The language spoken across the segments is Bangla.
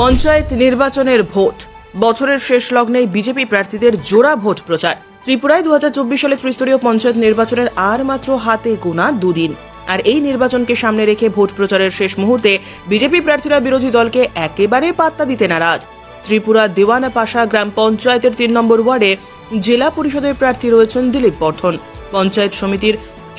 পঞ্চায়েত নির্বাচনের ভোট। বছরের শেষ লগ্নে বিজেপি প্রার্থীদের জোড়া ভোট প্রচার। ত্রিপুরায় দুহাজার চব্বিশ সালে ত্রিস্তরীয় পঞ্চায়েত নির্বাচনের আর মাত্র হাতে গোনা দুদিন। আর এই নির্বাচনকে সামনে রেখে ভোট প্রচারের শেষ মুহূর্তে বিজেপি প্রার্থীরা বিরোধী দলকে একেবারে পাত্তা দিতে নারাজ। ত্রিপুরা দেওয়ানা পাশা গ্রাম পঞ্চায়েতের তিন নম্বর ওয়ার্ডে জেলা পরিষদের প্রার্থী রয়েছেন দিলীপ বর্ধন। পঞ্চায়েত সমিতির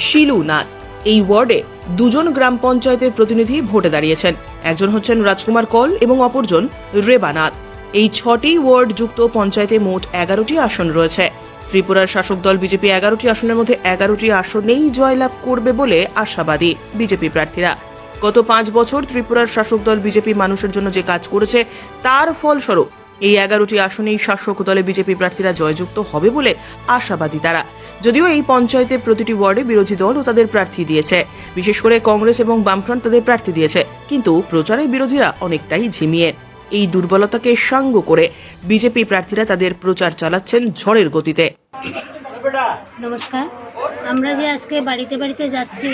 শিলু নাথ। এই ওয়ার্ডে দুজন গ্রাম পঞ্চায়েতের প্রতিনিধি ভোটে দাঁড়িয়েছেন। একজন হচ্ছেন রাজকুমার কল এবং অপরজন রেবানাথ এই ছটি ওয়ার্ড যুক্ত পঞ্চায়েতে মোট এগারোটি আসন রয়েছে। ত্রিপুরার শাসক দল বিজেপি এগারোটি আসনের মধ্যে এগারোটি আসনেই জয়লাভ করবে বলে আশাবাদী বিজেপি প্রার্থীরা। গত পাঁচ বছর ত্রিপুরার শাসক দল বিজেপি মানুষের জন্য যে কাজ করেছে, তার ফলস্বরূপ এই এগারোটি আসনেই শাসক দলে বিজেপি প্রার্থীরা জয়যুক্ত হবে বলে আশাবাদী তারা। যদিও এই পঞ্চায়েতের প্রতিটি ওয়ার্ডে বিরোধী দল ও তাদের প্রার্থী দিয়েছে। বিশেষ করে কংগ্রেস এবং বামফ্রন্ট তাদের প্রার্থী দিয়েছে। কিন্তু প্রচারে বিরোধীরা অনেকটাই ঝিমিয়ে। এই দুর্বলতাকে সাঙ্গ করে বিজেপি প্রার্থীরা তাদের প্রচার চালাচ্ছেন ঝড়ের গতিতে। নমস্কার। আমরা যে আজকে বাড়িতে বাড়িতে যাচ্ছি,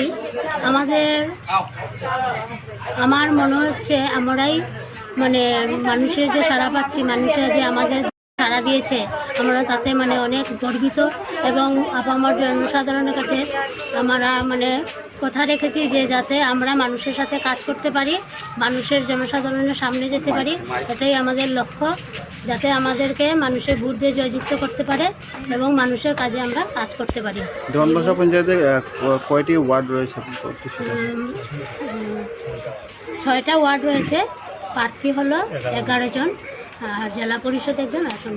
আমাদের আমার মনে হচ্ছে আমরাই মানে মানুষের যে সাড়া পাচ্ছি মানুষের যে আমাদের সাড়া দিয়েছে আমরা তাতে মানে অনেক গর্বিত এবং আমার জনসাধারণের কাছে আমরা মানে কথা রেখেছি যে যাতে আমরা মানুষের সাথে কাজ করতে পারি মানুষের জনসাধারণের সামনে যেতে পারি এটাই আমাদের লক্ষ্য যাতে আমাদেরকে মানুষের ভোট দিয়ে জয়যুক্ত করতে পারে এবং মানুষের কাজে আমরা কাজ করতে পারি। পঞ্চায়েতে কয়টি ওয়ার্ড রয়েছে? ছয়টা ওয়ার্ড রয়েছে। প্রার্থী হলো এগারো জন। আর জেলা পরিষদ একজন আসন